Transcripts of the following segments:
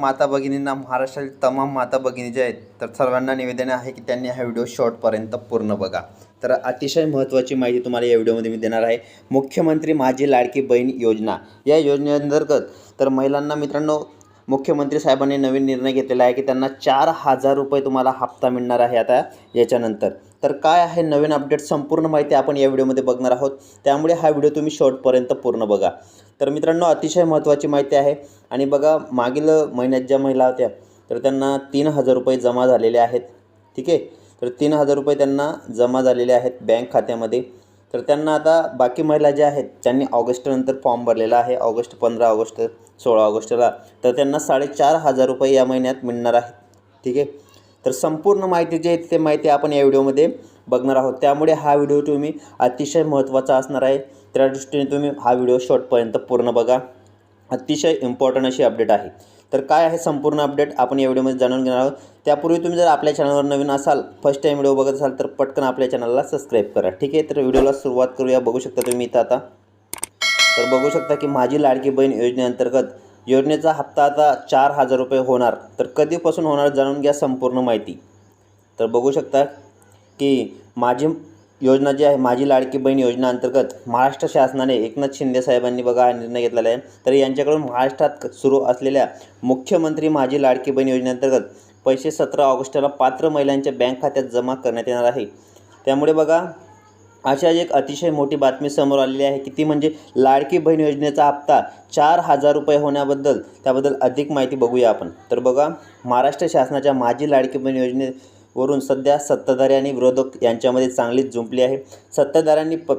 माता भगिनींना महाराष्ट्रातील तमाम माता भगिनी ज्या आहेत तर सर्वांना निवेदन आहे की त्यांनी हा व्हिडिओ शॉर्टपर्यंत पूर्ण बघा. तर अतिशय महत्त्वाची माहिती तुम्हाला या व्हिडिओमध्ये मी देणार आहे. मुख्यमंत्री माझी लाडकी बहीण योजना. या योजनेअंतर्गत तर महिलांना मित्रांनो मुख्यमंत्री साहेबांनी नवीन निर्णय घेतलेला आहे की त्यांना चार हजार रुपये तुम्हाला हप्ता मिळणार आहे आता याच्यानंतर. तर काय आहे नवीन अपडेट? संपूर्ण माहिती आपण या व्हिडिओमध्ये बघणार आहोत. त्यामुळे हा व्हिडिओ तुम्ही शॉर्टपर्यंत पूर्ण बघा. तर मित्रांनो अतिशय महत्त्वाची माहिती आहे. आणि बघा मागील महिन्यात ज्या महिला होत्या तर त्यांना तीन हजार रुपये जमा झालेले आहेत. ठीक आहे? तर तीन हजार रुपये त्यांना जमा झालेले आहेत बँक खात्यामध्ये. तर त्यांना आता बाकी महिला ज्या आहेत ज्यांनी ऑगस्टनंतर फॉर्म भरलेला आहे ऑगस्ट पंधरा ऑगस्ट सोळा ऑगस्टला तर त्यांना साडेचार हजार रुपये या महिन्यात मिळणार आहेत. ठीक आहे? तर संपूर्ण माहिती जी आहे ते माहिती आपण या व्हिडिओमध्ये बघणार आहोत. त्यामुळे हा व्हिडिओ तुम्ही अतिशय महत्त्वाचा असणार आहे. त्या दृष्टीने तुम्ही हा व्हिडिओ शॉर्टपर्यंत पूर्ण बघा. अतिशय इम्पॉर्टंट अशी अपडेट आहे. तर काय आहे संपूर्ण अपडेट आपण या व्हिडिओमध्ये जाणून घेणार आहोत. त्यापूर्वी तुम्ही जर आपल्या चॅनलवर नवीन असाल फर्स्ट टाईम व्हिडिओ बघत असाल तर पटकन आपल्या चॅनलला सबस्क्राईब करा. ठीक आहे? तर व्हिडिओला सुरुवात करूया. बघू शकता तुम्ही इथं आता. तर बघू शकता की माझी लाडकी बहीण योजनेअंतर्गत योजनेचा हप्ता आता चार हजार रुपये होणार. तर कधीपासून होणार? जाणून घ्या संपूर्ण माहिती. तर बघू शकता. की माझी योजना जी आहे माझी लाडकी बहीण योजना अंतर्गत महाराष्ट्र शासनाने एकनाथ शिंदे साहेबांनी बघा हा निर्णय घेतलेला आहे. तर यांच्याकडून महाराष्ट्रात सुरू असलेल्या मुख्यमंत्री माझी लाडकी बहीण योजनेअंतर्गत पैसे सतरा ऑगस्टला पात्र महिलांच्या बँक खात्यात जमा करण्यात येणार आहे. त्यामुळे बघा अशा एक अतिशय मोठी बातमी समोर आलेली आहे की ती म्हणजे लाडकी बहीण योजनेचा हप्ता चार हजार रुपये होण्याबद्दल त्याबद्दल अधिक माहिती बघूया आपण. तर बघा महाराष्ट्र शासनाच्या माझी लाडकी बहीण वरून सध्या सत्ताधारी आणि विरोधक यांच्यामध्ये चांगलीच जुंपली आहे. सत्ताधाऱ्यांनी प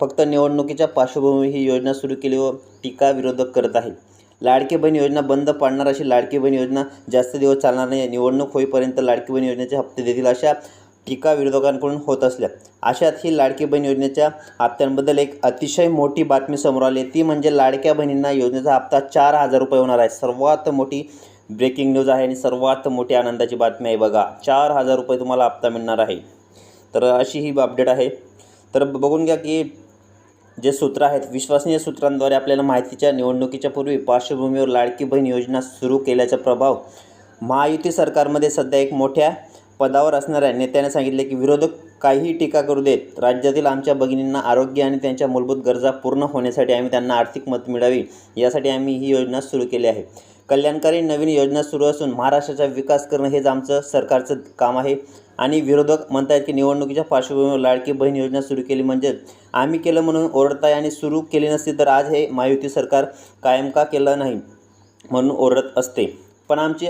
फक्त निवडणुकीच्या पार्श्वभूमीवर ही योजना सुरू केली व टीका विरोधक करत आहे लाडकी बहीण योजना बंद पाडणार अशी लाडकी बहीण योजना जास्त दिवस चालणार नाही. निवडणूक होईपर्यंत लाडकी बहीण योजनेचे हप्ते देतील अशा टीका विरोधकांकडून होत असल्या. अशात ही लाडकी बहीण योजनेच्या हप्त्यांबद्दल एक अतिशय मोठी बातमी समोर आली ती म्हणजे लाडक्या बहिणींना योजनेचा हप्ता चार हजार रुपये होणार आहे. सर्वात मोठी ब्रेकिंग न्यूज आहे आणि सर्वात मोठी आनंदाची बातमी आहे बघा. चार हजार रुपये तुम्हाला हप्ता मिळणार आहे. तर अशी ही अपडेट आहे. तर बघून घ्या की जे सूत्र आहेत विश्वसनीय सूत्रांद्वारे आपल्याला माहितीच्या निवडणुकीच्या पूर्वी पार्श्वभूमीवर लाडकी बहीण योजना सुरू केल्याचा प्रभाव महायुती सरकारमध्ये सध्या एक मोठ्या पदावर असणाऱ्या नेत्याने सांगितले की विरोधक काहीही टीका करू देत राज्यातील आमच्या भगिनींना आरोग्य आणि त्यांच्या मूलभूत गरजा पूर्ण होण्यासाठी आम्ही त्यांना आर्थिक मदत मिळावी यासाठी आम्ही ही योजना सुरू केली आहे. कल्याणकारी नवीन योजना सुरू असून महाराष्ट्राचा विकास करणं हेच आमचं सरकारचं काम आहे. आणि विरोधक म्हणतायत की निवडणुकीच्या पार्श्वभूमीवर लाडकी बहीण योजना सुरू केली म्हणजे आम्ही केलं म्हणून ओरडताय आणि सुरू केली नसती तर आज हे महायुती सरकार कायम का केलं नाही म्हणून ओरडत असते. पण आमची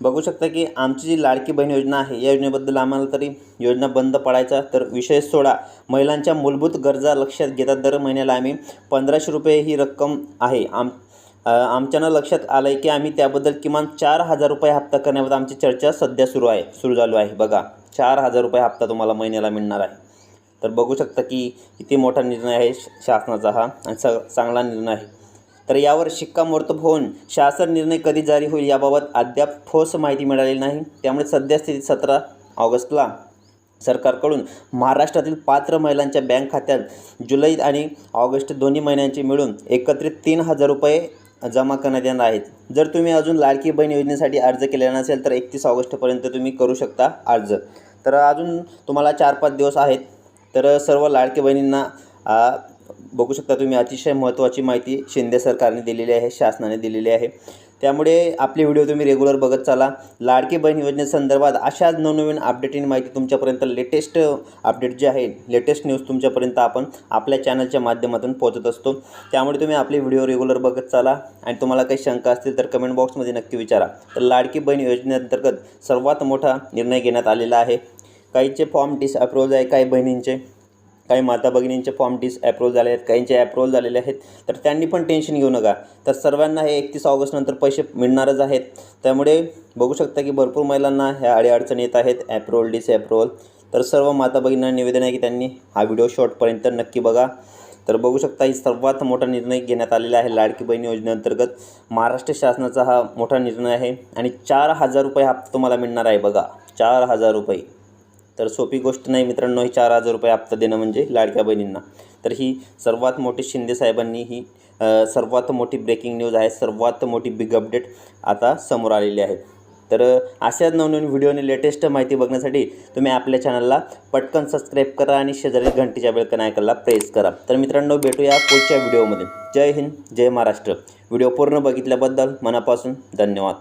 बघू शकता की आमची जी लाडकी बहीण योजना आहे या योजनेबद्दल आम्हाला तरी योजना बंद पडायचा तर विषय सोडा. महिलांच्या मूलभूत गरजा लक्षात घेतात दर महिन्याला आम्ही पंधराशे रुपये ही रक्कम आहे. आम आमच्यानं लक्षात आलं आहे की आम्ही त्याबद्दल किमान चार हजार रुपये हप्ता करण्याबद्दल आमची चर्चा सध्या सुरू आहे सुरू झालो आहे. बघा चार हजार रुपये हप्ता तुम्हाला महिन्याला मिळणार आहे. तर बघू शकता की किती मोठा निर्णय आहे श- शासनाचा हा आणि स चांगला निर्णय आहे. तर यावर शिक्कामोर्तब होऊन शासन निर्णय कधी जारी होईल याबाबत अद्याप ठोस माहिती मिळालेली नाही. त्यामुळे सध्यास्थितीत सतरा ऑगस्टला. सरकारकडून महाराष्ट्रातील पात्र महिलांच्या बँक खात्यात जुलै आणि ऑगस्ट दोन्ही महिन्यांचे मिळून एकत्रित तीन हजार रुपये जमा करण्यात येणार आहेत. जर तुम्ही अजून लाडकी बहीण योजनेसाठी अर्ज केलेला नसेल तर एकतीस ऑगस्टपर्यंत तुम्ही करू शकता अर्ज. तर अजून तुम्हाला चार पाच दिवस आहेत. तर सर्व लाडकी बहिणींना बघू शकता तुम्ही अतिशय महत्त्वाची माहिती शिंदे सरकारने दिलेली आहे शासनाने दिलेली आहे. त्यामुळे आपले व्हिडिओ तुम्ही रेग्युलर बघत चाला. लाडकी बहीण योजनेसंदर्भात अशाच नवनवीन अपडेटिंग माहिती तुमच्यापर्यंत लेटेस्ट अपडेट जे आहे लेटेस्ट न्यूज तुमच्यापर्यंत आपण आपल्या चॅनलच्या माध्यमातून पोहोचत असतो. त्यामुळे तुम्ही आपले व्हिडिओ रेग्युलर बघत चाला. आणि तुम्हाला काही शंका असतील तर कमेंट बॉक्समध्ये नक्की विचारा. तर लाडकी बहीण योजनेअंतर्गत सर्वात मोठा निर्णय घेण्यात आलेला आहे. काहीचे फॉर्म डिसअप्रोज आहे काही बहिणींचे. काही माता भगिनींचे फॉर्म डिस अप्रूव्ह झाले आहेत काहींचे अप्रूव्हल झालेले आहेत तर त्यांनी पण टेन्शन घेऊ नका. तर सर्वांना हे एकतीस ऑगस्टनंतर पैसे मिळणारच आहेत. त्यामुळे बघू शकता की भरपूर महिलांना ह्या अडीअडचणी येत आहेत ॲप्रोवल डिस अप्रूव्हल तर सर्व माता भगिनींना निवेदन आहे की त्यांनी हा व्हिडिओ शॉर्टपर्यंत नक्की बघा. तर बघू शकता ही सर्वात मोठा निर्णय घेण्यात आलेला आहे लाडकी बहीण योजनेअंतर्गत. महाराष्ट्र शासनाचा हा मोठा निर्णय आहे आणि चार हजार रुपये हप्ता तुम्हाला मिळणार आहे बघा. चार हजार रुपये. तर सोपी गोष्ट नाही मित्रांनो ही चार हजार रुपये हप्ता देणं म्हणजे लाडक्या बहिणींना. तर ही सर्वात मोठी शिंदे साहेबांनी ही सर्वात मोठी ब्रेकिंग न्यूज आहे सर्वात मोठी बिग अपडेट आता समोर आलेली आहे. तर अशाच नवनवीन व्हिडिओने लेटेस्ट माहिती बघण्यासाठी तुम्ही आपल्या चॅनलला पटकन सबस्क्राईब करा आणि शेजारी घंटीच्या बेलकन आयकनला प्रेस करा. तर मित्रांनो भेटूया पुढच्या व्हिडिओमध्ये जय हिंद जय महाराष्ट्र. व्हिडिओ पूर्ण बघितल्याबद्दल मनापासून धन्यवाद.